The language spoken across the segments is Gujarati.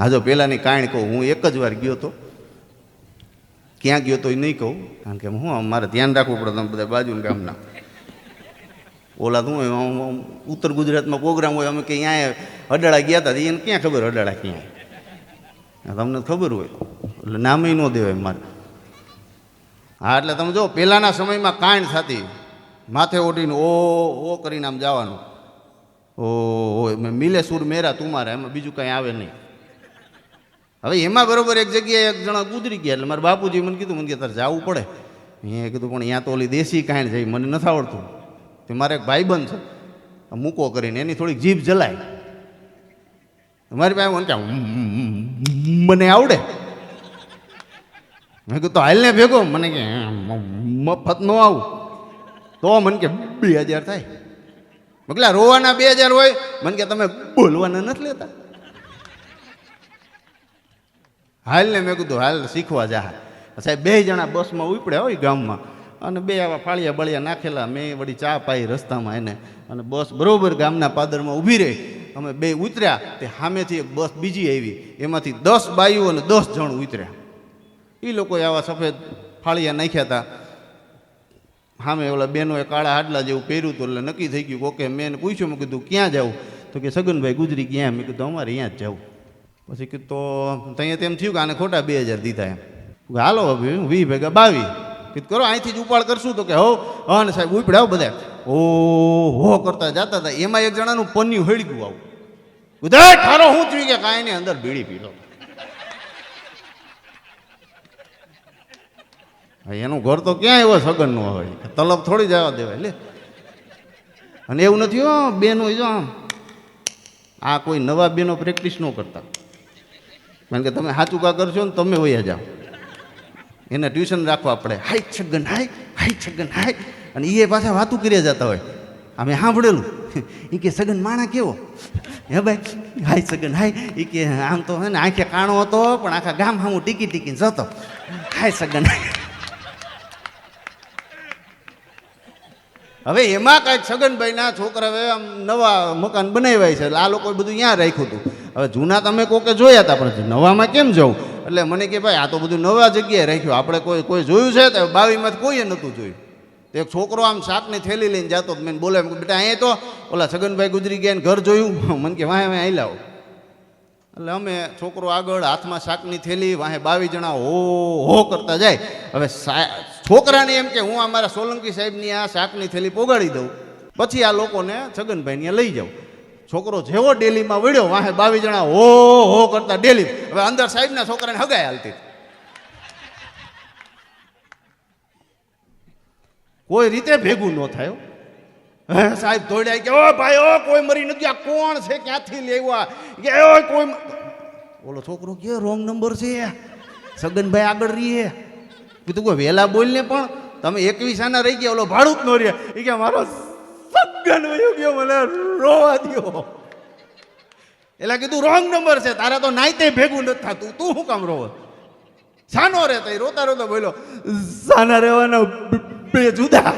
હા, જો પહેલાંની કાંઈ કહું, હું એક જ વાર ગયો હતો ક્યાં ગયો તો એ નહીં કહું, કારણ કે હું મારે ધ્યાન રાખવું પડે તમે બધા બાજુના ગામના. ઓલા શું હોય ઉત્તર ગુજરાતમાં પ્રોગ્રામ હોય, અમે કે અહીંયા અડાળા ગયા હતા એને ક્યાં ખબર અડાળા ક્યાં. તમને ખબર હોય, એટલે નામે ન દેવાય મારે. હા, એટલે તમે જો પહેલાંના સમયમાં કાંઈ થતી, માથે ઓઢીને ઓ ઓ કરીને આમ જવાનું. ઓ મેં મિલે સુર મેરા તુમારા, એમાં બીજું કાંઈ આવે નહીં. હવે એમાં બરોબર એક જગ્યાએ એક જણા ગુજરી ગયા એટલે મારા બાપુજી મને કીધું, મને કે તારે જવું પડે. મેં કીધું, પણ અહીંયા તો ઓલી દેશી કાંઈ જઈ મને નથી આવડતું. તે મારે એક ભાઈબંધ છે. મૂકો કરીને એની થોડીક જીભ જલાય. મારી પાસે મને કે મને આવડે. મેં કીધું, તો હાલને ભેગો. મને કે મફત નો આવું. તો મને કે, બે હજાર થાય. મગલા રોવાના બે હજાર હોય. મને કે, તમે બોલવાના નથી લેતા. હાલ ને મેં કીધું, હાલ શીખવા જા. સાહેબ, બે જણા બસમાં ઉપડ્યા હોય ગામમાં અને બે આવા ફાળિયા બળિયા નાખેલા. મેં વળી ચા પાઈ રસ્તામાં એને અને બસ બરોબર ગામના પાદરમાં ઊભી રહી. અમે બે ઉતર્યા. તે સામેથી એક બસ બીજી આવી. એમાંથી દસ બાઈઓ અને દસ જણ ઉતર્યા. એ લોકોએ આવા સફેદ ફાળિયા નાખ્યા હતા સામે ઓલા બેનોએ કાળા હાડલા જેવું પહેર્યું હતું એટલે નક્કી થઈ ગયું ઓકે મેં એને પૂછ્યું, મેં કીધું, ક્યાં જાઉં? તો કે, સગનભાઈ ગુજરી ગયા. મેં કીધું, અમારે અહીંયા જ જાઉં. પછી કીધું, તો ત્યાં તેમ થયું કે આને ખોટા બે હજાર દીધા એમ. હાલો હવે વી ભેગા બાવી કીધું, કરો, અહીંથી જ ઉપાડ કરશું તો કે હો હા ને સાહેબ ઉપડ્યા હો બધા. ઓ હો કરતા જતા હતા. એમાં એક જણાનું પન્યું હળગ્યું આવું. બધા ઠારો, હું થયું કે કાંઈ ને અંદર બીડી પીધો એનું ઘર તો ક્યાં એવો સગન નો હોય. તલબ થોડી જવા દેવાય, લે. અને એવું નથી, હો બેનો જો આમ. આ કોઈ નવા બેનો પ્રેક્ટિસ ન કરતા. કારણ કે તમે સાચું કા કરશો ને તમે વયા જાઓ. એને ટ્યુશન રાખવા પડે. હાય છગન, હાય હાય છગન, હાય. અને એ પાછા વાતું કર્યા જતા હોય. અમે સાંભળેલું. એ કે સગન માણા કેવો? હે ભાઈ? હાય સગન હાય. એ કે, આમ તો હે ને, આંખે કાણો હતો, પણ આખા ગામ હામું ટીકી ટીકીને જતો. હાય સગન હવે એમાં કાંઈક છગનભાઈના હવે આમ નવા મકાન બનાવ્યા છે. એટલે આ લોકોએ બધું ત્યાં રાખ્યું હતું. હવે જૂના તમે કોકે જોયા હતા પણ નવામાં કેમ જવું? એટલે મને કે ભાઈ, આ તો બધું નવા જગ્યાએ રાખ્યું. આપણે કોઈ કોઈ જોયું છે તો બાવીમાં કોઈએ નહોતું જોયું. તો એક છોકરો આમ શાકની થેલી લઈને જતો મેં બોલે એમ બેટા, અહીંયા તો ઓલા છગનભાઈ ગુજરી ગયા ઘર જોયું. મને કે, વાંહે વાંહે લાવો એટલે અમે છોકરો આગળ હાથમાં શાકની થેલી, વાહે બાવીસ જણા હો હો કરતા જાય. હવે છોકરાને એમ કે, હું અમારા સોલંકી સાહેબની આ શાકની થેલી પોગાડી દઉં. પછી આ લોકોને છગનભાઈને લઈ જાઉં. છોકરો જેવો ડેલીમાં વળ્યો વાહે બાવીસ જણા હો હો કરતા ડેલી. હવે અંદર સાહેબના છોકરાને હગાય હાલતી. કોઈ રીતે ભેગું ન થાય હે. સાહેબ દોડ્યા કે ઓ ભાઈ, ઓ, કોઈ મરી નથી. આ કોણ છે? ક્યાંથી લેવા કે ઓ કોઈ ઓલો છોકરો કે, રોંગ નંબર છે. સગનભાઈ આગળ રહીએ. કીધું, કોઈ વહેલા બોલને પણ. તમે એકવીસ આના રહી ગયા. ઓલો ભાડું જ ન રહ્યા એ કે, મારો સગન વયો ગયો મને રોવા દો એટલે કીધું, રોંગ નંબર છે. તારે તો નાઈતે ભેગું નથી થતું. તું શું કામ રોવ? સાનો રે તઈ, રોતા રોતા બોલ્યો, સાના રહેવાના બે- જુદા.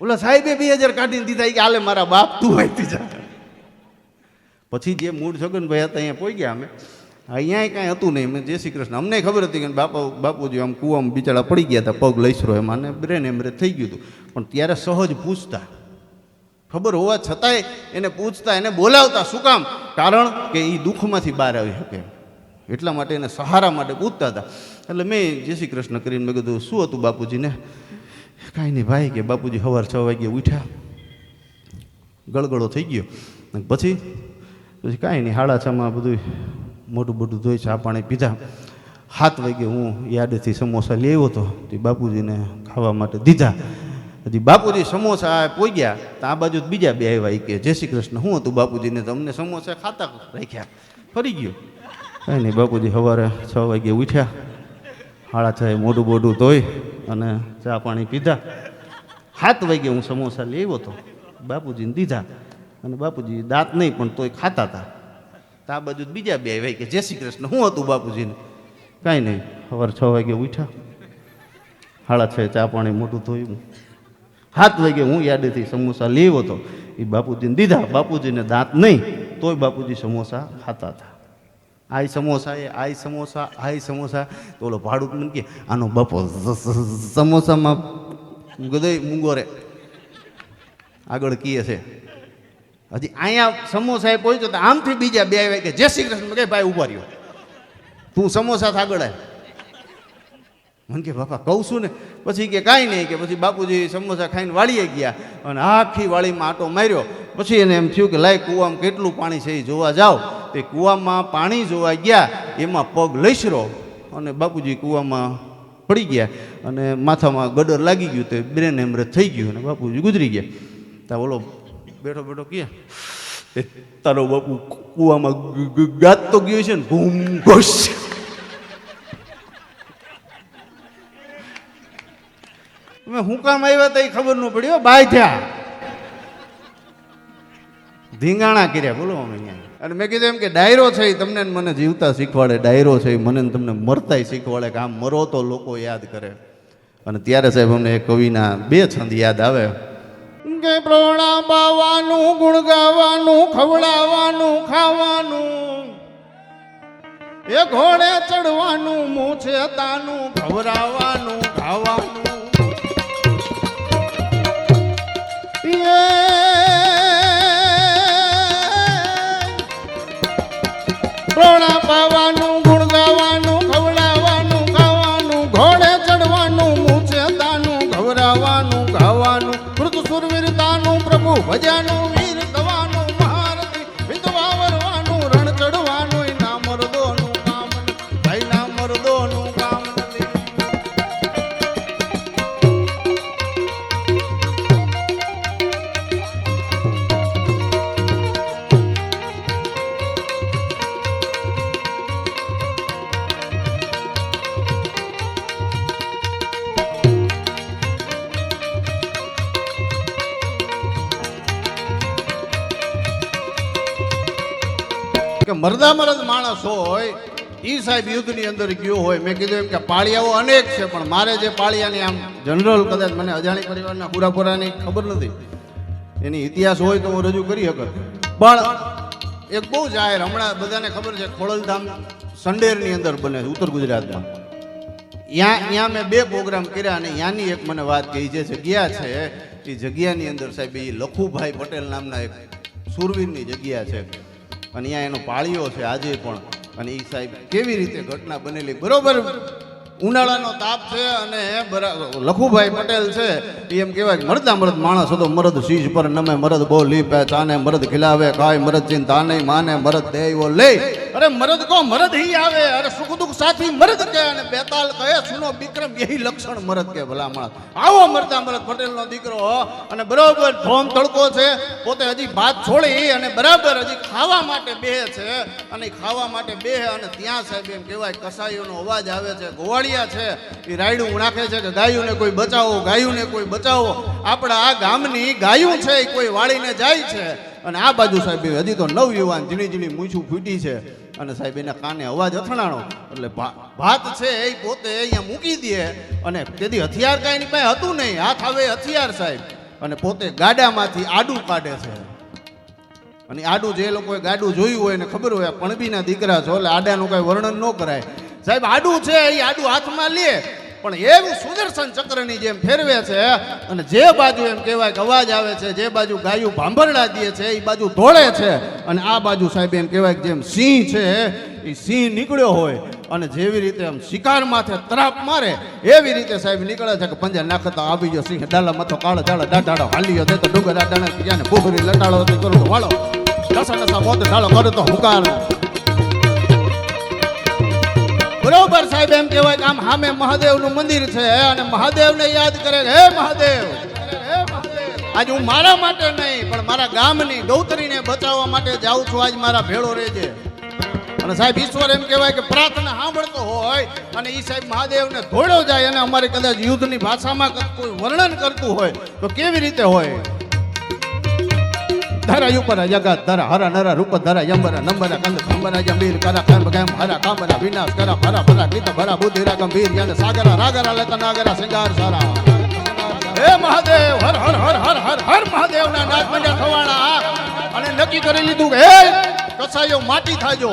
ઓલા સાહેબે બે હજાર કાઢીને દીધા. કે હાલે મારા બાપ તું હોય જા. પછી જે મૂળ છગનભાઈ હતા, અહીંયા પોઈ ગયા અમે. અહીંયા કાંઈ હતું નહીં. મેં જય શ્રી કૃષ્ણ. અમને ખબર હતી કે બાપા, બાપુજી આમ કૂવામાં બિચારા પડી ગયા હતા, પગ લઈસરો એમાં. અને બ્રેન એમરે થઈ ગયું હતું. પણ ત્યારે સહજ પૂછતા. ખબર હોવા છતાંય એને પૂછતા, એને બોલાવતા શું કામ? કારણ કે એ દુઃખમાંથી બહાર આવી શકે. એટલા માટે એને સહારા માટે પૂછતા હતા. એટલે મેં જય શ્રી કૃષ્ણ કરીને મેં કીધું, શું હતું બાપુજીને? કાંઈ નહીં ભાઈ, કે બાપુજી સવાર છ વાગે ઉઠ્યા. ગળગળો થઈ ગયો. પછી? પછી કાંઈ નહીં હાડા છમાં બધું મોટું મોટું ધોઈ, ચા પાણી પીધા. સાત વાગે હું યાદથી સમોસા લઈ આવ્યો હતો. તે બાપુજીને ખાવા માટે દીધા. હજી બાપુજી સમોસા પોઈ ગયા તો આ બાજુ બીજા બે આવ્યા. કે, જય શ્રી કૃષ્ણ શું હતું બાપુજીને તમને સમોસા ખાતા રાખ્યા. ફરી ગયો. કાંઈ નહીં બાપુજી સવારે છ વાગે ઉઠ્યા. હાડા છ મોઢું બોઢું ધોઈ અને ચા પાણી પીધા. સાત વાગે હું સમોસા લઈ આવ્યો હતો. બાપુજીને દીધા. અને બાપુજી દાંત નહીં, પણ તોય ખાતા હતા. તો આ બાજુ બીજા બે આવ્યા કે જય શ્રી કૃષ્ણ શું હતું બાપુજીને? કાંઈ નહીં, સવારે છ વાગે ઉઠ્યા. સાડા છ ચા પાણી મોટું ધોયું. સાત વાગે હું યાદેથી સમોસા લેવો હતો. એ બાપુજીને દીધા. બાપુજીને દાંત નહીં, તોય બાપુજી સમોસા ખાતા હતા. આય સમોસા એ આય સમોસા આય સમોસા. તો ઓલો ભાડુક મને કે આનો બાપો સમોસામાં ગદય મૂંગો રે. આગળ કીએ છે હજી અહીંયા સમોસા એ પહોંચ્યો તો આમથી બીજા બે આવ્યા કે જય શ્રી કૃષ્ણ. કે ભાઈ ઊભા રહ્યો. તું સમોસા આગળ આય. મને કે, બાપા, કહું છું ને. પછી કે, કાંઈ નહીં. કે પછી બાપુજી સમોસા ખાઈને વાળીએ ગયા અને આખી વાળીમાં આટો માર્યો. પછી એને એમ થયું કે, લાય, કૂવામાં કેટલું પાણી છે એ જોવા જાઓ. તે કૂવામાં પાણી જોવા ગયા, એમાં પગ લઈશરો અને બાપુજી કૂવામાં પડી ગયા અને માથામાં ગડર લાગી ગયું તે બ્રેન એમરેજ થઈ ગયું અને બાપુજી ગુજરી ગયા. તા ઓલો બેઠો બેઠો કે? "એ તારો બાપુ કૂવામાં ગાત તો ગયો છે ને ભૂમ ઘોષ. અમે હું કામ આવ્યા તા એ ખબર ન પડી બાય થયા. ધીંગાણા કર્યા બોલો અમે અહીંયા. અને મેં કીધું એમ કે ડાયરો છે એ તમને મને જીવતા શીખવાડે ડાયરો છે એ મને તમને મરતાય શીખવાડે કે આમ મરો તો લોકો યાદ કરે. અને ત્યારે સાહેબ અમને કવિના બે છંદ યાદ આવે. કે પ્રોણા બાવાનું ગુણ ગાવાનું ખવડાવવાનું ખાવાનું. એ ઘોડે ચડવાનું મૂછે તાનું ખવડાવવાનું ખાવાનું. પ્રભુ કે મરદા મરદ માણસ હોય એ સાહેબ યુદ્ધની અંદર ગયો હોય. મેં કીધું એમ કે પાળિયાઓ અનેક છે, પણ મારે જે પાળિયાની આમ જનરલ કદાચ મને અજાણી પરિવારના પૂરાપૂરાની ખબર નથી. એની ઇતિહાસ હોય તો હું રજૂ કરી શકત પણ એક બહુ જાહેર, હમણાં બધાને ખબર છે, ખોડલધામ સંડેરની અંદર બને ઉત્તર ગુજરાતમાં ત્યાં ત્યાં મેં બે પ્રોગ્રામ કર્યા અને ત્યાંની એક મને વાત કહી જે જગ્યા છે, એ જગ્યાની અંદર સાહેબ, એ લખુભાઈ પટેલ નામના એક સુરવીરની જગ્યા છે. અને અહીંયા એનો પાળીઓ છે આજે પણ. અને એ સાહેબ કેવી રીતે ઘટના બનેલી? બરોબર? ઉનાળાનો તાપ છે અને લખુભાઈ પટેલ છે. એમ કહેવાય કે મરદા મરદ માણસ હતો, મરદ શીશ પર નમે, મરદ બોલી પે ચાને મરદ ખિલાવે કાય મરદ ચિંતા નહીં, માને મરદ દેવો લે. અરે મરદ કો મરદ હી આવે, અરે સુખ દુઃખ સાથી મરદ કે અને બેતાલ કહે, સુનો વિક્રમ એ લક્ષણ મરદ કે ભલા માણસ આવો મરતા મરદ પટેલનો દીકરો અને બરોબર ધોમ તડકો છે, પોતે હજી ભાત છોડી અને બરાબર હજી ખાવા માટે બેહે છે. અને ખાવા માટે બેહે અને ત્યાં સાહેબ એમ કહેવાય, કસાઈઓનો અવાજ આવે છે ગોવાળિયા છે. એ રાયડું નાખે છે કે ગાયુંને કોઈ બચાવો, ગાયુંને કોઈ બચાવો. આપણા આ ગામની ગાયું છે એ કોઈ વાળીને જાય છે. અને આ બાજુ સાહેબ, હજી તો નવ યુવાન ઝીણી ઝીણી મૂછું ફૂટી છે. અને સાહેબ, એના કાને અવાજ અથડાણો? એટલે ભાત છે એ પોતે અહીંયા મૂકી દે અને તેથી હથિયાર કાંઈ એની પાસે હતું નહીં. હાથ આવે હથિયાર, સાહેબ. અને પોતે ગાડામાંથી આડું કાઢે છે. અને આડું જે લોકોએ ગાડું જોયું હોય ને ખબર હોય પણબીના દીકરા છો, એટલે આડાનું કાંઈ વર્ણન ન કરાય. સાહેબ, આડું છે, એ આડું હાથમાં લે. પણ એવું સુદર્શન ચક્રની જેમ ફેરવે છે અને જે બાજુ એમ કહેવાય કે અવાજ આવે છે, જે બાજુ ગાયું ભાંભરડા દે છે એ બાજુ દોડે છે અને આ બાજુ સાહેબ એમ કહેવાય કે જેમ સિંહ છે એ સિંહ નીકળ્યો હોય અને જેવી રીતે આમ શિકાર માથે તરાપ મારે, એવી રીતે સાહેબ નીકળે છે કે પંજા નાખતા આવી ગયો સિંહ, ડાલા માથો કાળો ડાળો દાઢાડો હાલી ગયો તો ડુંગર ડાણે પીજાને ભૂખરી લટાડો કરો વાળો નસા નસા મોત ઢાળો કરે તો હુકાર. બરોબર સાહેબ, એમ કહેવાય કે આમ સામે મહાદેવનું મંદિર છે અને મહાદેવને યાદ કરે હે મહાદેવ! આજ હું મારા માટે નહીં, પણ મારા ગામની ગૌતરીને બચાવવા માટે જાઉં છું. આજ મારા ભેળો રહેજે. અને સાહેબ, ઈશ્વર એમ કહેવાય કે પ્રાર્થના સાંભળતો હોય અને એ સાહેબ મહાદેવને ધોડ્યો જાય અને અમારે કદાચ યુદ્ધની ભાષામાં કોઈ વર્ણન કરતું હોય તો કેવી રીતે હોય? ધરા ઉપર જગત ધરા હર નર રૂપ ધરા યંબર નંબર કંદ સંબર જંબીર કરા કંબ કેમ હરા કામરા વિનાશ કરા ભરા ભરા ગીત ભરા બુદ્ધિરા ગંભીર યન સાગરા રાગરા લેત નાગરા સિંગાર સારા હે મહાદેવ હર હર હર હર હર હર મહાદેવના નાથ મંડળ થવાના અને નક્કી કરી લીધું કે હે કસાયો માટી થાજો.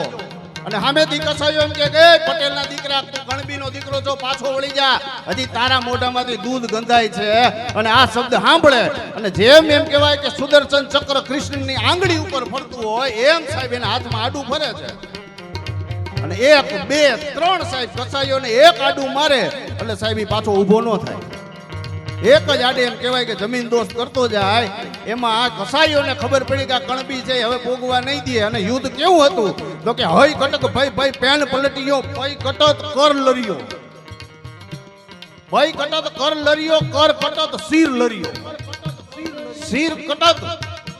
અને સામેથી કસાયો એમ કે કે પટેલના દીકરા, તું ગણબીનો દીકરો છો પાછો વળી જા. હજી તારા મોઢામાંથી દૂધ ગંધાય છે. અને આ શબ્દ સાંભળે. અને જેમ એમ કહેવાય કે સુદર્શન ચક્ર કૃષ્ણની આંગળી ઉપર ફરતું હોય, એમ સાહેબ એના હાથમાં આડું ફરે છે. અને એક, બે, ત્રણ સાહેબ કસાઈઓને એક આડું મારે. એટલે સાહેબ પાછો ઊભો ન થાય. એક જ આડે એમ કહેવાય કે જમીન દોસ્ત કરતો જાય. એમાં આ કસાઈઓને ખબર પડી કે આ કણબી છે, હવે ભોગવા નહીં દે. અને યુદ્ધ કેવું હતું? તો કે હય કટક, ભાઈ ભાઈ, પેન પલટીયો ભાઈ કટત કર લરિયો. ભાઈ કટત કર લરિયો, કર કટત શીર લરિયો. શીર કટત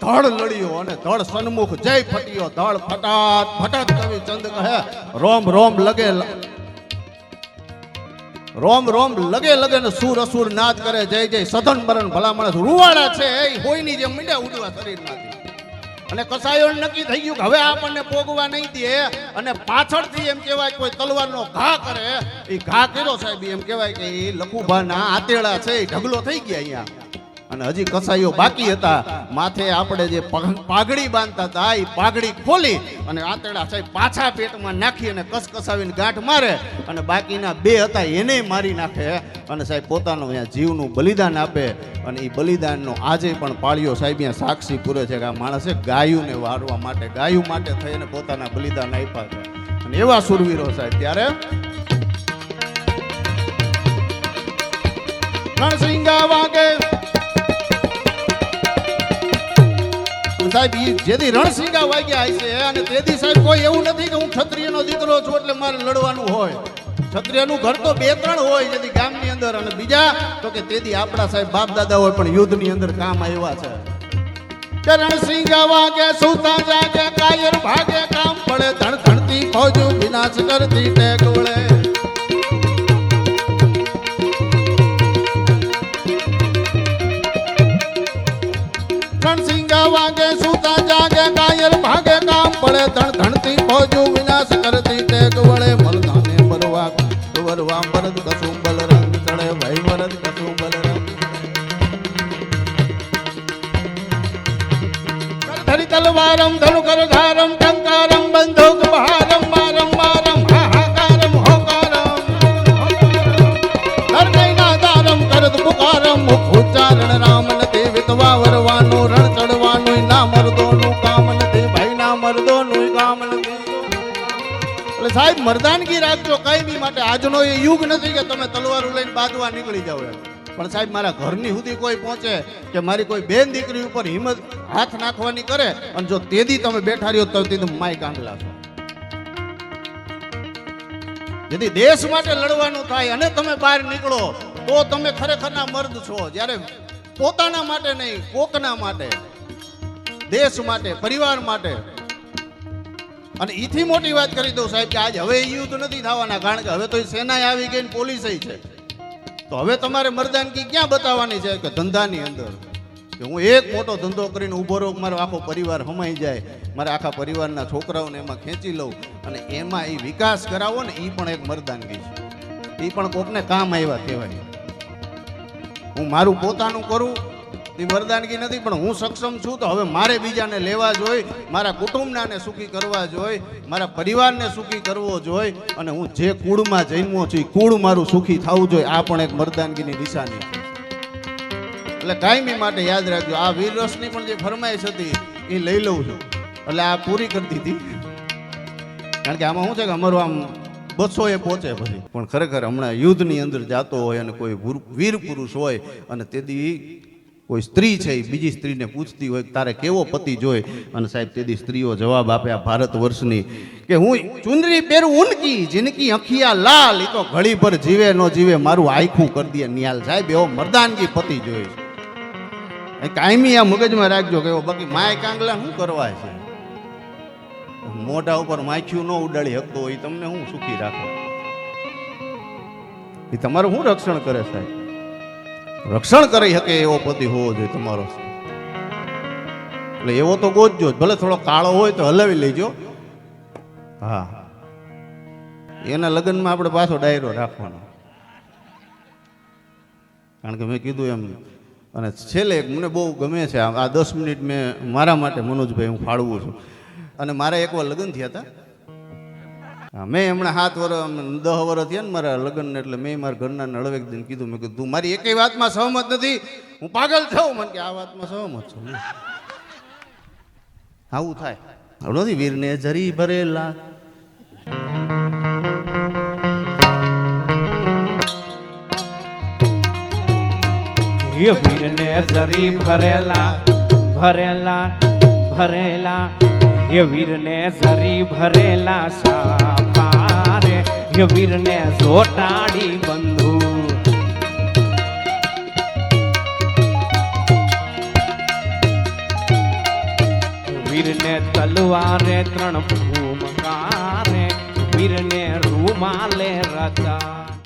ધડ લડ્યો અને ધડ સન્મુખ જય ફટ્યો. ધડ ફટાત ફટાત કવિ ચંદ કહે, રોમ રોમ લગે રોમ રોમ લગે લગે ને સુર અસુર નાદ કરે, જય જય સધન મરણ ભલા માણસ રૂવાડા છે, એ હોયની જેમ મીંડ્યા ઉડવા શરીરમાંથી. અને કસાયો નક્કી થઈ ગયું કે હવે આપણને પોગવા નહીં દે. અને પાછળથી એમ કહેવાય કોઈ તલવારનો ઘા કરે. એ ઘા કર્યો સાહેબ, એમ કહેવાય કે એ લખુભાના આતેડા છે, એ ઢગલો થઈ ગયા અહીંયા. અને હજી કસાઈઓ બાકી હતા. માથે આપણે જે પાઘડી બાંધતા હતા એ પાઘડી ખોલી અને આતેડા સાહેબ પાછા પેટમાં નાખી અને કસકસાવીને ગાંઠ મારે અને બાકીના બે હતા એને મારી નાખે અને સાહેબ પોતાનું અહીંયા જીવનું બલિદાન આપે અને એ બલિદાનનો આજે પણ પાળીઓ સાહેબ, અહીંયા સાક્ષી પૂરે છે કે આ માણસે ગાયુંને વારવા માટે, ગાયું માટે થઈને પોતાના બલિદાન આપ્યા છે. અને એવા સુરવીરો સાહેબ ત્યારે રણસિંગા વાગે તેથી સાહેબ ઘર તો બે ત્રણ હોય જેથી ગામની અંદર અને બીજા, તો કે તેથી આપણા સાહેબ બાપ દાદા હોય પણ યુદ્ધની અંદર કામ આવ્યા છે. રણસિંગા વાગે, સુતા જાગે, કાયર ભાગે, કામ પડે ધણ ધણતી ફૌજ વિનાશ કરતી ટેક રણસિંગા વાગે સુતા જાગે કાયલ ભાગે કામ પડે, ધણ ધણતી ફૌજુ વિનાશ કરતી ટેક વળે. મલધાને બરવા વરવા મરદ કસું બલરામ તણે ભાઈ મરદ કસું બલરામ. ધરી તલવારમ, ધનુકર ધારમ ટંકારમ બંધુક બહારમ, મારમ મારમ, હાહાકારમ, હોકારમ. હરકૈના દારમ કરદ પુકારમ ઉચ્ચારણ રામ નથી વિતવા વરવાનું સાહેબ, મરદાનગી રાખજો કાયમી માટે આજનો એ યુગ નથી કે તમે તલવારો લઈને બાજવા નીકળી જાઓ પણ સાહેબ, મારા ઘરની સુધી કોઈ પહોંચે કે મારી કોઈ બેન દીકરી ઉપર હિંમત હાથ નાખવાની કરે અને જો તેદી તમે બેઠા રહ્યો તો તે માય કાંગલા છો. જેથી દેશ માટે લડવાનું થાય અને તમે બહાર નીકળો, તો તમે ખરેખરના મર્દ છો. જ્યારે પોતાના માટે નહીં, કોકના માટે. દેશ માટે, પરિવાર માટે. અને એથી મોટી વાત કરી દઉં સાહેબ કે આજ હવે એ યુદ્ધ નથી થવાના, કારણ કે હવે તો સેનાએ આવી ગઈ ને પોલીસે છે. તો હવે તમારે મરદાનગી ક્યાં બતાવવાની છે કે ધંધાની અંદર? કે હું એક મોટો ધંધો કરીને ઊભો રહું મારો આખો પરિવાર હમાઈ જાય, મારા આખા પરિવારના છોકરાઓને એમાં ખેંચી લઉં અને એમાં એ વિકાસ કરાવો ને એ પણ એક મરદાનગી છે. એ પણ કોકને કામ આવ્યા કહેવાય. હું મારું પોતાનું કરું એ વરદાનગી નથી, પણ હું સક્ષમ છું તો હવે મારે બીજાને લેવા જોઈ, મારા કુટુંબનાને સુખી કરવા જોઈ, મારા પરિવારને સુખી કરવો જોઈ અને હું જે કુળમાં જન્મો છું એ કુળ મારું સુખી થવું જોઈએ આ પણ એક મર્દાનગીની નિશાની છે. એટલે કાયમી માટે યાદ રાખજો, આ વીર રસની પણ જે ફરમાઈશ હતી એ લઈ લઉં છું. એટલે આ પૂરી કરી દીધી. કારણ કે આમાં શું છે કે અમારું આમ બસો એ પહોંચે પછી. પણ ખરેખર હમણાં યુદ્ધની અંદર જાતો હોય અને કોઈ વીર પુરુષ હોય અને તેથી કોઈ સ્ત્રી છે બીજી સ્ત્રીને પૂછતી હોય તારે કેવો પતિ જોઈ અને સાહેબ તેથી સ્ત્રીઓ જવાબ આપે આ ભારત વર્ષની કે હું ચુંદરી પહેરું ઉનકી, જિંદગી અખિયા લાલ એ તો ઘડી પર જીવે, ન જીવે, મારું આખું કરી દે નિહાલ. સાહેબ, એવો મર્દાનગી પતિ જોઈ એ કાયમી આ મગજમાં રાખજો કે બાકી માય કાંગલા શું કરવા છે? મોઢા ઉપર માખ્યું ન ઉડાડી શકતો એ તમને હું સુખી રાખો? એ તમારું શું રક્ષણ કરે સાહેબ? રક્ષણ કરી શકે એવો પતિ હોવો જોઈએ તમારો. એટલે એવો તો ગોતજો. ભલે થોડો કાળો હોય તો હલાવી લેજો. હા. એના લગ્નમાં આપણે પાછો ડાયરો રાખવાનો. કારણ કે મેં કીધું એમ, અને છેલ્લે મને બહુ ગમે છે, આ દસ મિનિટ મેં મારા માટે મનોજભાઈ હું ફાળવું છું. અને મારા એક વાર લગ્ન થયા હતા. મેં હમણાં સાત વર્ષ દહ વર્ષ થયા ને મારા લગ્ન એટલે મેં મારા ઘરના નળવેક દઈને કીધું, મેં કીધું, તું મારી એકેય વાતમાં સહમત નથી, હું પાગલ થઉં. મને કે, આ વાતમાં સહમત છું. આવું થાય. નથી વીરને જરી ભરેલા. વીરને જરી ભરેલા ભરેલા ભરેલા. એ વીરને જરી ભરેલા સાપારે એ વીરને સોટાડી બંધુ. વીરને તલવારે ત્રણ ભૂમકારે વીરને રૂમાલે રચા